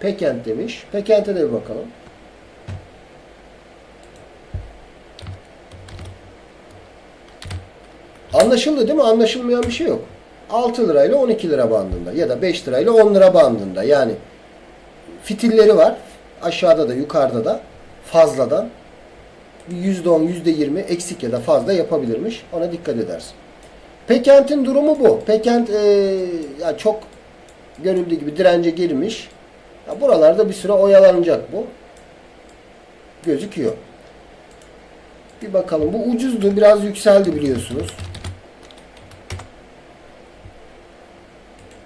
Pekent demiş. Pekent'e de bir bakalım. Anlaşıldı değil mi? Anlaşılmayan bir şey yok. 6 lirayla 12 lira bandında ya da 5 lirayla 10 lira bandında. Yani fitilleri var. Aşağıda da yukarıda da fazladan %10, %20 eksik ya da fazla yapabilirmiş. Ona dikkat edersin. Pekent'in durumu bu. Pekent e, ya çok görüldüğü gibi dirence girmiş. Ya buralarda bir süre oyalanacak bu. Gözüküyor. Bir bakalım. Bu ucuzdu. Biraz yükseldi biliyorsunuz.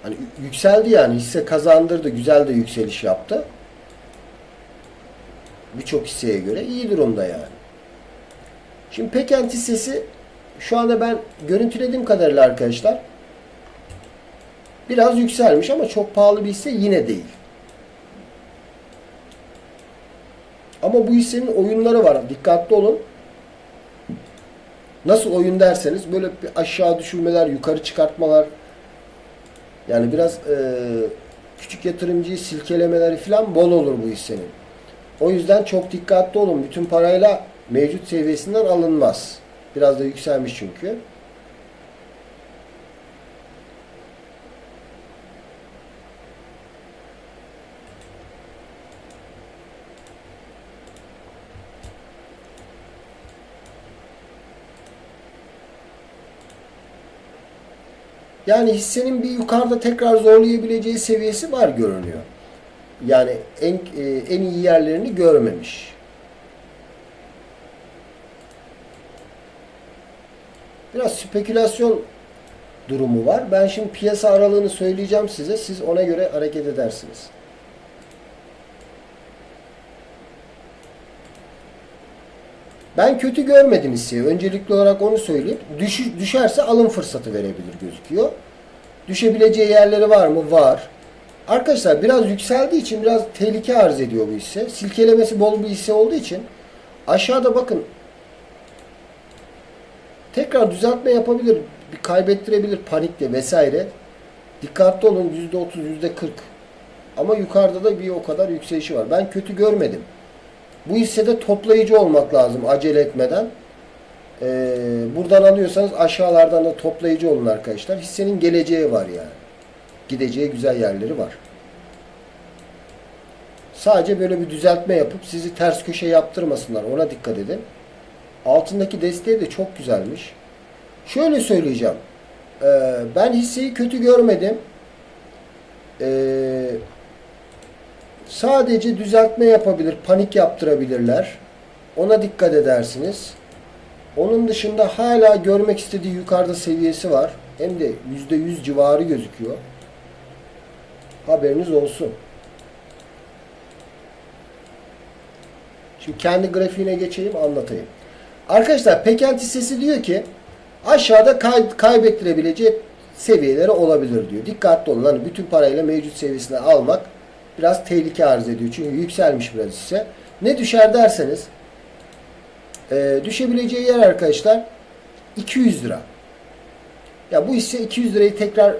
Hani yü- yükseldi yani. Hisse kazandırdı. Güzel de yükseliş yaptı. Birçok hisseye göre iyi durumda yani. Şimdi Pekent hissesi şu anda ben görüntülediğim kadarıyla arkadaşlar biraz yükselmiş ama çok pahalı bir hisse yine değil. Ama bu hissenin oyunları var. Dikkatli olun. Nasıl oyun derseniz böyle bir aşağı düşürmeler, yukarı çıkartmalar yani biraz e, küçük yatırımcıyı silkelemeleri falan bol olur bu hissenin. O yüzden çok dikkatli olun. Bütün parayla mevcut seviyesinden alınmaz. Biraz da yükselmiş çünkü. Yani hissenin bir yukarıda tekrar zorlayabileceği seviyesi var görünüyor. Yani en e, en iyi yerlerini görmemiş. Biraz spekülasyon durumu var. Ben şimdi piyasa aralığını söyleyeceğim size. Siz ona göre hareket edersiniz. Ben kötü görmedim hisseyi. Öncelikli olarak onu söyleyeyim. Düş, düşerse alım fırsatı verebilir gözüküyor. Düşebileceği yerleri var mı? Var. Arkadaşlar biraz yükseldiği için biraz tehlike arz ediyor bu hisse. Silkelemesi bol bir hisse olduğu için aşağıda bakın tekrar düzeltme yapabilir. Bir kaybettirebilir panikle vesaire. Dikkatli olun %30, %40. Ama yukarıda da bir o kadar yükselişi var. Ben kötü görmedim. Bu hissede toplayıcı olmak lazım acele etmeden. Ee, buradan alıyorsanız aşağılardan da toplayıcı olun arkadaşlar. Hissenin geleceği var yani. Gideceği güzel yerleri var. Sadece böyle bir düzeltme yapıp sizi ters köşe yaptırmasınlar. Ona dikkat edin. Altındaki desteği de çok güzelmiş. Şöyle söyleyeceğim. Ee, ben hisseyi kötü görmedim. Ee, sadece düzeltme yapabilir, panik yaptırabilirler. Ona dikkat edersiniz. Onun dışında hala görmek istediği yukarıda seviyesi var. Hem de %100 civarı gözüküyor. Haberiniz olsun. Şimdi kendi grafiğine geçeyim anlatayım. Arkadaşlar Pekent hissesi diyor ki aşağıda kay kaybettirebileceği seviyeleri olabilir diyor. Dikkatli olun. Hani bütün parayla mevcut seviyesine almak biraz tehlike arz ediyor. Çünkü yükselmiş biraz hisse. Ne düşer derseniz e, düşebileceği yer arkadaşlar 200 lira. Ya bu hisse 200 lirayı tekrar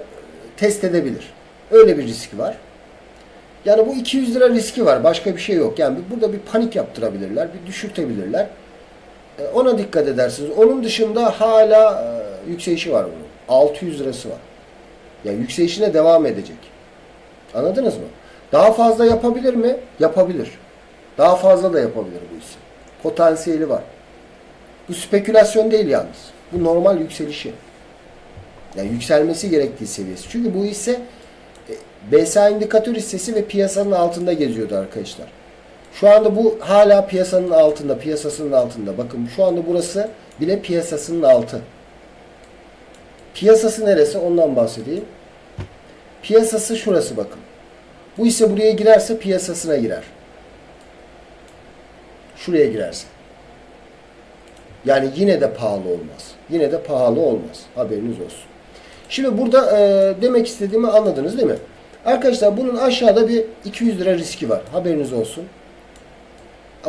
test edebilir. Öyle bir riski var. Yani bu 200 lira riski var. Başka bir şey yok. Yani burada bir panik yaptırabilirler. Bir düşürtebilirler. E, Ona dikkat edersiniz. Onun dışında hala e, yükselişi var bunun. 600 lirası var. Yani yükselişine devam edecek. Anladınız mı? Daha fazla yapabilir mi? Yapabilir. Daha fazla da yapabilir bu hisse. Potansiyeli var. Bu spekülasyon değil yalnız. Bu normal yükselişi. Yani yükselmesi gerektiği seviyesi. Çünkü bu hisse e, BSA indikatör hissesi ve piyasanın altında geziyordu arkadaşlar. Şu anda bu hala piyasanın altında, piyasasının altında. Bakın şu anda burası bile piyasasının altı. Piyasası neresi? Ondan bahsedeyim. Piyasası şurası bakın. Bu hisse buraya girerse piyasasına girer. Şuraya girerse. Yani yine de pahalı olmaz. Yine de pahalı olmaz. Haberiniz olsun. Şimdi burada e, demek istediğimi anladınız değil mi? Arkadaşlar bunun aşağıda bir 200 lira riski var. Haberiniz olsun.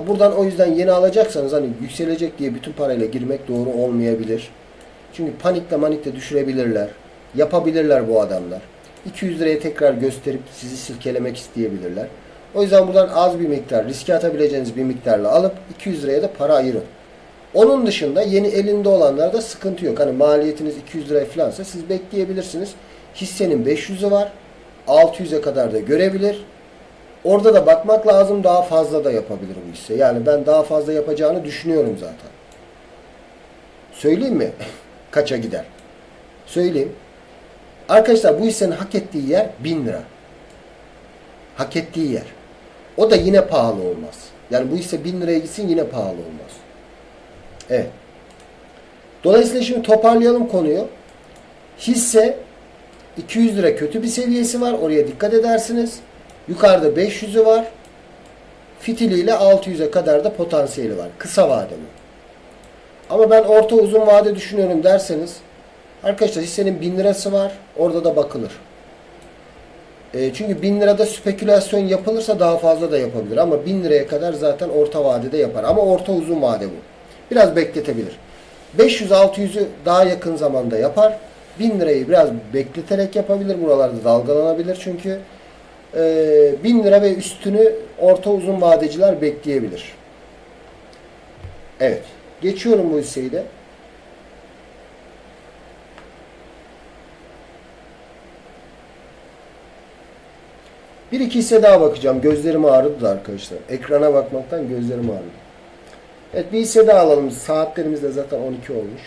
Buradan o yüzden yeni alacaksanız hani yükselecek diye bütün parayla girmek doğru olmayabilir. Çünkü panikle manikle düşürebilirler. Yapabilirler bu adamlar. 200 liraya tekrar gösterip sizi silkelemek isteyebilirler. O yüzden buradan az bir miktar, riske atabileceğiniz bir miktarla alıp 200 liraya da para ayırın. Onun dışında yeni elinde olanlarda sıkıntı yok. Hani maliyetiniz 200 lira falansa siz bekleyebilirsiniz. Hissenin 500'ü var. 600'e kadar da görebilir. Orada da bakmak lazım daha fazla da yapabilir bu hisse. Yani ben daha fazla yapacağını düşünüyorum zaten. Söyleyeyim mi? Kaça gider? Söyleyeyim. Arkadaşlar bu hissenin hak ettiği yer 1000 lira. Hak ettiği yer. O da yine pahalı olmaz. Yani bu hisse 1000 liraya gitsin yine pahalı olmaz. Evet. Dolayısıyla şimdi toparlayalım konuyu. Hisse 200 lira kötü bir seviyesi var. Oraya dikkat edersiniz. Yukarıda 500'ü var. Fitiliyle 600'e kadar da potansiyeli var. Kısa vade bu. Ama ben orta uzun vade düşünüyorum derseniz arkadaşlar hissenin 1000 lirası var. Orada da bakılır. E, çünkü 1000 lirada spekülasyon yapılırsa daha fazla da yapabilir. Ama 1000 liraya kadar zaten orta vadede yapar. Ama orta uzun vade bu. Biraz bekletebilir. 500-600'ü daha yakın zamanda yapar. 1000 lirayı biraz bekleterek yapabilir. Buralarda dalgalanabilir çünkü. E, 1000 lira ve üstünü orta uzun vadeciler bekleyebilir. Evet. Geçiyorum bu hisseyi de. Bir iki hisse daha bakacağım. Gözlerim ağrıdı da arkadaşlar. Ekrana bakmaktan gözlerim ağrıdı. Evet bir hisse daha alalım. Saatlerimiz de zaten 12 olmuş.